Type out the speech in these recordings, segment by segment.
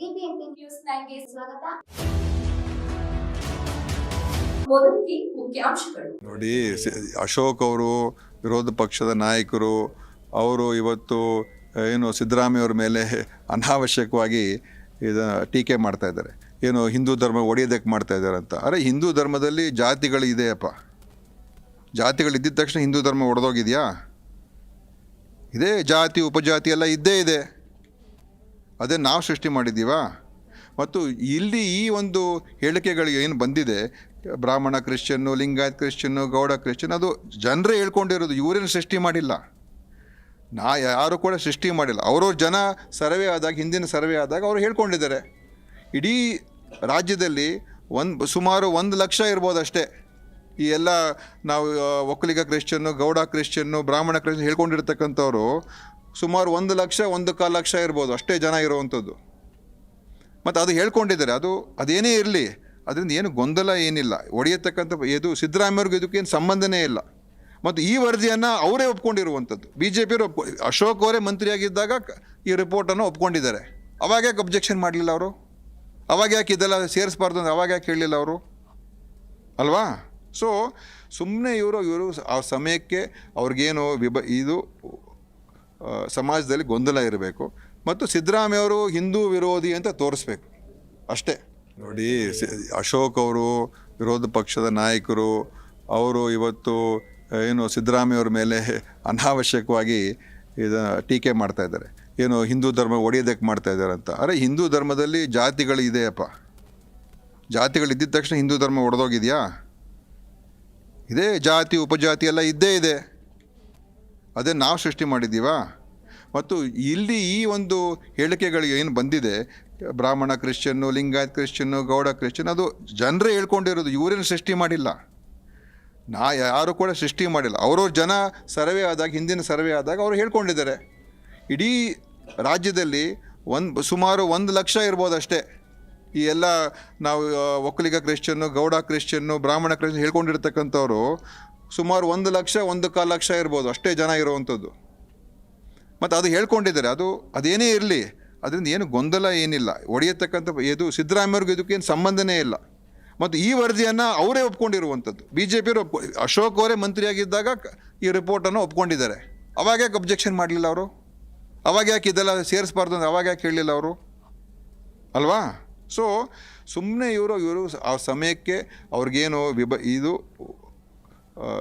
News ಸ್ವಾಗತ. ನೋಡಿ ಅಶೋಕ್ ಅವರು, ವಿರೋಧ ಪಕ್ಷದ ನಾಯಕರು, ಅವರು ಇವತ್ತು ಏನು ಸಿದ್ದರಾಮಯ್ಯವ್ರ ಮೇಲೆ ಅನಾವಶ್ಯಕವಾಗಿ ಇದು, ಟೀಕೆ ಮಾಡ್ತಾ ಇದ್ದಾರೆ. ಏನು ಹಿಂದೂ ಧರ್ಮ ಒಡೆಯೋದಕ್ಕೆ ಮಾಡ್ತಾ ಇದ್ದಾರೆ ಅಂತ. ಅರೆ, ಹಿಂದೂ ಧರ್ಮದಲ್ಲಿ ಜಾತಿಗಳು ಇದೆಯಪ್ಪ. ಜಾತಿಗಳು ಇದ್ದಿದ್ದ ತಕ್ಷಣ ಹಿಂದೂ ಧರ್ಮ ಒಡೆದೋಗಿದೆಯಾ? ಇದೇ ಜಾತಿ, ಉಪಜಾತಿ ಎಲ್ಲ ಇದ್ದೇ ಇದೆ. ಅದೇ ನಾವು ಸೃಷ್ಟಿ ಮಾಡಿದ್ದೀವಾ? ಮತ್ತು ಇಲ್ಲಿ ಈ ಒಂದು ಹೇಳಿಕೆಗಳಿಗೆ ಏನು ಬಂದಿದೆ? Brahmin Christian Lingayat Christian Gowda Christian, ಅದು ಜನರೇ ಹೇಳ್ಕೊಂಡಿರೋದು, ಇವರೇನು ಸೃಷ್ಟಿ ಮಾಡಿಲ್ಲ. ನಾ ಯಾರು ಕೂಡ ಸೃಷ್ಟಿ ಮಾಡಿಲ್ಲ. ಅವ್ರವ್ರ ಜನ ಸರ್ವೆ ಆದಾಗ, ಹಿಂದಿನ ಸರ್ವೆ ಆದಾಗ ಅವರು ಹೇಳ್ಕೊಂಡಿದ್ದಾರೆ. ಇಡೀ ರಾಜ್ಯದಲ್ಲಿ ಒಂದು, ಸುಮಾರು ಒಂದು ಲಕ್ಷ ಇರ್ಬೋದು ಅಷ್ಟೇ ಈ ಎಲ್ಲ ನಾವು ಒಕ್ಕಲಿಗ ಕ್ರಿಶ್ಚಿಯನ್ನು ಗೌಡ ಕ್ರಿಶ್ಚಿಯನ್ನು ಬ್ರಾಹ್ಮಣ ಕ್ರಿಶ್ಚಿಯನ್ ಹೇಳ್ಕೊಂಡಿರ್ತಕ್ಕಂಥವ್ರು ಸುಮಾರು ಒಂದು ಲಕ್ಷ, ಒಂದು ಕಾಲು ಲಕ್ಷ ಇರ್ಬೋದು. ಅಷ್ಟೇ ಜನ ಇರುವಂಥದ್ದು. ಮತ್ತು ಅದು ಹೇಳ್ಕೊಂಡಿದ್ದಾರೆ. ಅದು, ಅದೇನೇ ಇರಲಿ, ಅದರಿಂದ ಏನು ಗೊಂದಲ ಏನಿಲ್ಲ. ಒಡೆಯತಕ್ಕಂಥ, ಇದು ಸಿದ್ದರಾಮಯ್ಯವ್ರಿಗೂ ಇದಕ್ಕೇನು ಸಂಬಂಧನೇ ಇಲ್ಲ. ಮತ್ತು ಈ ವರದಿಯನ್ನು ಅವರೇ ಒಪ್ಕೊಂಡಿರುವಂಥದ್ದು. ಬಿ ಜೆ ಪಿಯವರು ಅಶೋಕ್ ಅವರೇ ಮಂತ್ರಿಯಾಗಿದ್ದಾಗ ಈ ರಿಪೋರ್ಟನ್ನು ಒಪ್ಕೊಂಡಿದ್ದಾರೆ. ಅವಾಗ ಯಾಕೆ ಅಬ್ಜೆಕ್ಷನ್ ಮಾಡಲಿಲ್ಲ ಅವರು? ಅವಾಗ ಯಾಕೆ ಇದೆಲ್ಲ ಸೇರಿಸ್ಬಾರ್ದು ಅಂತ ಅವಾಗ ಯಾಕೆ ಹೇಳಲಿಲ್ಲ ಅವರು? ಅಲ್ವಾ? ಸೊ ಸುಮ್ಮನೆ ಇವರು ಇವರು ಆ ಸಮಯಕ್ಕೆ ಅವ್ರಿಗೇನು ವಿಭ, ಇದು ಸಮಾಜದಲ್ಲಿ ಗೊಂದಲ ಇರಬೇಕು. ಮತ್ತು ಸಿದ್ದರಾಮಯ್ಯವರು ಹಿಂದೂ ವಿರೋಧಿ ಅಂತ ತೋರಿಸ್ಬೇಕು. ಅಷ್ಟೇ. ನೋಡಿ ಅಶೋಕ್ ಅವರು ವಿರೋಧ ಪಕ್ಷದ ನಾಯಕರು ಅವರು ಇವತ್ತು ಏನು ಸಿದ್ದರಾಮಯ್ಯವ್ರ ಮೇಲೆ ಅನಾವಶ್ಯಕವಾಗಿ ಇದು ಟೀಕೆ ಮಾಡ್ತಾ ಇದ್ದಾರೆ. ಏನು ಹಿಂದೂ ಧರ್ಮ ಒಡೆಯೋದಕ್ಕೆ ಮಾಡ್ತಾ ಇದ್ದಾರೆ ಅಂತ. ಅರೆ ಹಿಂದೂ ಧರ್ಮದಲ್ಲಿ ಜಾತಿಗಳು ಇದೆಯಪ್ಪ. ಜಾತಿಗಳು ಇದ್ದಿದ್ದ ತಕ್ಷಣ ಹಿಂದೂ ಧರ್ಮ ಒಡೆದೋಗಿದೆಯಾ? ಇದೇ ಜಾತಿ ಉಪಜಾತಿ ಎಲ್ಲ ಇದ್ದೇ ಇದೆ. ಅದೇ ನಾವು ಸೃಷ್ಟಿ ಮಾಡಿದ್ದೀವಾ? ಮತ್ತು ಇಲ್ಲಿ ಈ ಒಂದು ಹೇಳಿಕೆಗಳು ಏನು ಬಂದಿದೆ? Brahmin Christian Lingayat Christian Gowda Christian, ಅದು ಜನರೇ ಹೇಳ್ಕೊಂಡಿರೋದು, ಇವರೇನು ಸೃಷ್ಟಿ ಮಾಡಿಲ್ಲ. ನಾ ಯಾರು ಕೂಡ ಸೃಷ್ಟಿ ಮಾಡಿಲ್ಲ. ಅವ್ರವ್ರ ಜನ ಸರ್ವೆ ಆದಾಗ, ಹಿಂದಿನ ಸರ್ವೆ ಆದಾಗ ಅವರು ಹೇಳ್ಕೊಂಡಿದ್ದಾರೆ. ಇಡೀ ರಾಜ್ಯದಲ್ಲಿ ಒಂದು, ಸುಮಾರು ಒಂದು ಲಕ್ಷ ಇರ್ಬೋದು ಅಷ್ಟೇ. ಈ ಎಲ್ಲ ನಾವು ಒಕ್ಕಲಿಗ ಕ್ರಿಶ್ಚಿಯನ್ನು ಗೌಡ ಕ್ರಿಶ್ಚಿಯನ್ನು ಬ್ರಾಹ್ಮಣ ಕ್ರಿಶ್ಚಿಯನ್ ಹೇಳ್ಕೊಂಡಿರ್ತಕ್ಕಂಥವ್ರು ಸುಮಾರು ಒಂದು ಲಕ್ಷ, ಒಂದು ಕಾಲು ಲಕ್ಷ ಇರ್ಬೋದು. ಅಷ್ಟೇ ಜನ ಇರುವಂಥದ್ದು. ಮತ್ತು ಅದು ಹೇಳ್ಕೊಂಡಿದ್ದಾರೆ. ಅದು, ಅದೇನೇ ಇರಲಿ, ಅದರಿಂದ ಏನು ಗೊಂದಲ ಏನಿಲ್ಲ. ಒಡೆಯತಕ್ಕಂಥ ಇದು ಸಿದ್ದರಾಮಯ್ಯವ್ರಿಗೆ ಇದಕ್ಕೇನು ಸಂಬಂಧನೇ ಇಲ್ಲ. ಮತ್ತು ಈ ವರದಿಯನ್ನು ಅವರೇ ಒಪ್ಕೊಂಡಿರುವಂಥದ್ದು. ಬಿ ಜೆ ಪಿಯವರು ಒಪ್ಕೊ, ಅಶೋಕ್ ಅವರೇ ಮಂತ್ರಿಯಾಗಿದ್ದಾಗ ಈ ರಿಪೋರ್ಟನ್ನು ಒಪ್ಕೊಂಡಿದ್ದಾರೆ. ಅವಾಗ ಯಾಕೆ ಅಬ್ಜೆಕ್ಷನ್ ಮಾಡಲಿಲ್ಲ ಅವರು? ಅವಾಗ ಯಾಕೆ ಇದೆಲ್ಲ ಸೇರಿಸ್ಬಾರ್ದು ಅಂತ ಅವಾಗ ಯಾಕೆ ಹೇಳಲಿಲ್ಲ ಅವರು? ಅಲ್ವಾ? ಸೊ ಸುಮ್ಮನೆ ಇವರು ಇವರು ಆ ಸಮಯಕ್ಕೆ ಅವ್ರಿಗೇನು ವಿಭ, ಇದು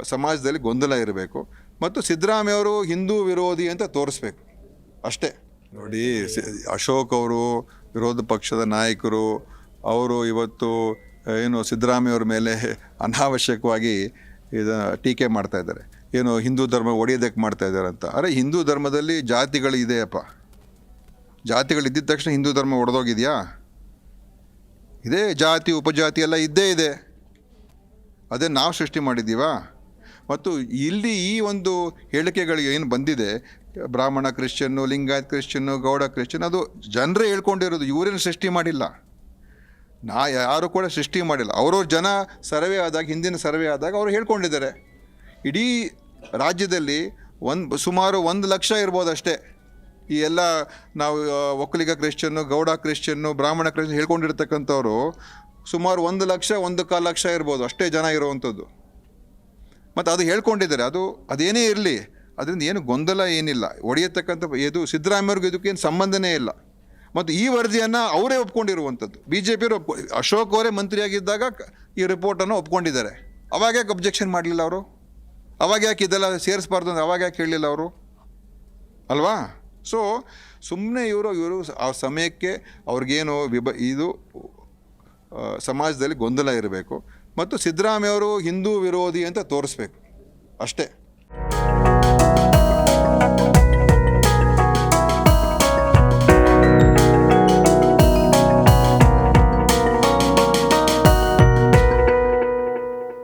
ಸಮಾಜದಲ್ಲಿ ಗೊಂದಲ ಇರಬೇಕು. ಮತ್ತು ಸಿದ್ದರಾಮಯ್ಯವರು ಹಿಂದೂ ವಿರೋಧಿ ಅಂತ ತೋರಿಸ್ಬೇಕು. ಅಷ್ಟೇ. ನೋಡಿ ಅಶೋಕ್ ಅವರು, ವಿರೋಧ ಪಕ್ಷದ ನಾಯಕರು, ಅವರು ಇವತ್ತು ಏನು ಸಿದ್ದರಾಮಯ್ಯವ್ರ ಮೇಲೆ ಅನಾವಶ್ಯಕವಾಗಿ ಇದು, ಟೀಕೆ ಮಾಡ್ತಾ ಇದ್ದಾರೆ. ಏನು ಹಿಂದೂ ಧರ್ಮ ಒಡೆಯೋದಕ್ಕೆ ಮಾಡ್ತಾ ಇದ್ದಾರೆ ಅಂತ. ಅರೆ, ಹಿಂದೂ ಧರ್ಮದಲ್ಲಿ ಜಾತಿಗಳು ಇದೆಯಪ್ಪ. ಜಾತಿಗಳು ಇದ್ದಿದ್ದ ತಕ್ಷಣ ಹಿಂದೂ ಧರ್ಮ ಒಡೆದೋಗಿದೆಯಾ? ಇದೇ ಜಾತಿ, ಉಪಜಾತಿ ಎಲ್ಲ ಇದ್ದೇ ಇದೆ. ಅದೇ ನಾವು ಸೃಷ್ಟಿ ಮಾಡಿದ್ದೀವಾ? ಮತ್ತು ಇಲ್ಲಿ ಈ ಒಂದು ಹೇಳಿಕೆಗಳಿಗೆ ಏನು ಬಂದಿದೆ? Brahmin Christian Lingayat Christian Gowda Christian, ಅದು ಜನರೇ ಹೇಳ್ಕೊಂಡಿರೋದು, ಇವರೇನು ಸೃಷ್ಟಿ ಮಾಡಿಲ್ಲ. ನಾ ಯಾರು ಕೂಡ ಸೃಷ್ಟಿ ಮಾಡಿಲ್ಲ. ಅವರು ಜನ ಸರ್ವೆ ಆದಾಗ, ಹಿಂದಿನ ಸರ್ವೆ ಆದಾಗ ಅವರು ಹೇಳ್ಕೊಂಡಿದ್ದಾರೆ. ಇಡೀ ರಾಜ್ಯದಲ್ಲಿ ಒಂದು ಸುಮಾರು ಒಂದು ಲಕ್ಷ ಇರ್ಬೋದು ಅಷ್ಟೇ. ಈ ಎಲ್ಲ ನಾವು ಒಕ್ಕಲಿಗ ಕ್ರಿಶ್ಚಿಯನ್ನು ಗೌಡ ಕ್ರಿಶ್ಚಿಯನ್ನು ಬ್ರಾಹ್ಮಣ ಕ್ರಿಶ್ಚಿಯನ್ ಹೇಳ್ಕೊಂಡಿರ್ತಕ್ಕಂಥವ್ರು ಸುಮಾರು ಒಂದು ಲಕ್ಷ, ಒಂದು ಕಾಲು ಲಕ್ಷ ಇರ್ಬೋದು. ಅಷ್ಟೇ ಜನ ಇರುವಂಥದ್ದು. ಮತ್ತು ಅದು ಹೇಳ್ಕೊಂಡಿದ್ದಾರೆ. ಅದು, ಅದೇನೇ ಇರಲಿ, ಅದರಿಂದ ಏನು ಗೊಂದಲ ಏನಿಲ್ಲ. ಒಡೆಯತಕ್ಕಂಥ, ಇದು ಸಿದ್ದರಾಮಯ್ಯವ್ರಿಗೆ ಇದಕ್ಕೇನು ಸಂಬಂಧನೇ ಇಲ್ಲ. ಮತ್ತು ಈ ವರದಿಯನ್ನು ಅವರೇ ಒಪ್ಕೊಂಡಿರುವಂಥದ್ದು. ಬಿ ಜೆ ಪಿಯವರು ಒಪ್ಕೊ, ಅಶೋಕ್ ಅವರೇ ಮಂತ್ರಿಯಾಗಿದ್ದಾಗ ಈ ರಿಪೋರ್ಟನ್ನು ಒಪ್ಕೊಂಡಿದ್ದಾರೆ. ಅವಾಗ ಯಾಕೆ ಅಬ್ಜೆಕ್ಷನ್ ಮಾಡಲಿಲ್ಲ ಅವರು? ಅವಾಗ ಯಾಕೆ ಇದೆಲ್ಲ ಸೇರಿಸ್ಬಾರ್ದು ಅಂದರೆ ಅವಾಗ ಯಾಕೆ ಹೇಳಲಿಲ್ಲ ಅವರು? ಅಲ್ವಾ? ಸೊ ಸುಮ್ಮನೆ ಇವರು ಇವರು ಆ ಸಮಯಕ್ಕೆ ಅವ್ರಿಗೇನು ವಿಭ, ಇದು ಸಮಾಜದಲ್ಲಿ ಗೊಂದಲ ಇರಬೇಕು. ಮತ್ತು ಸಿದ್ದರಾಮಯ್ಯವರು ಹಿಂದೂ ವಿರೋಧಿ ಅಂತ ತೋರಿಸ್ಬೇಕು. ಅಷ್ಟೇ.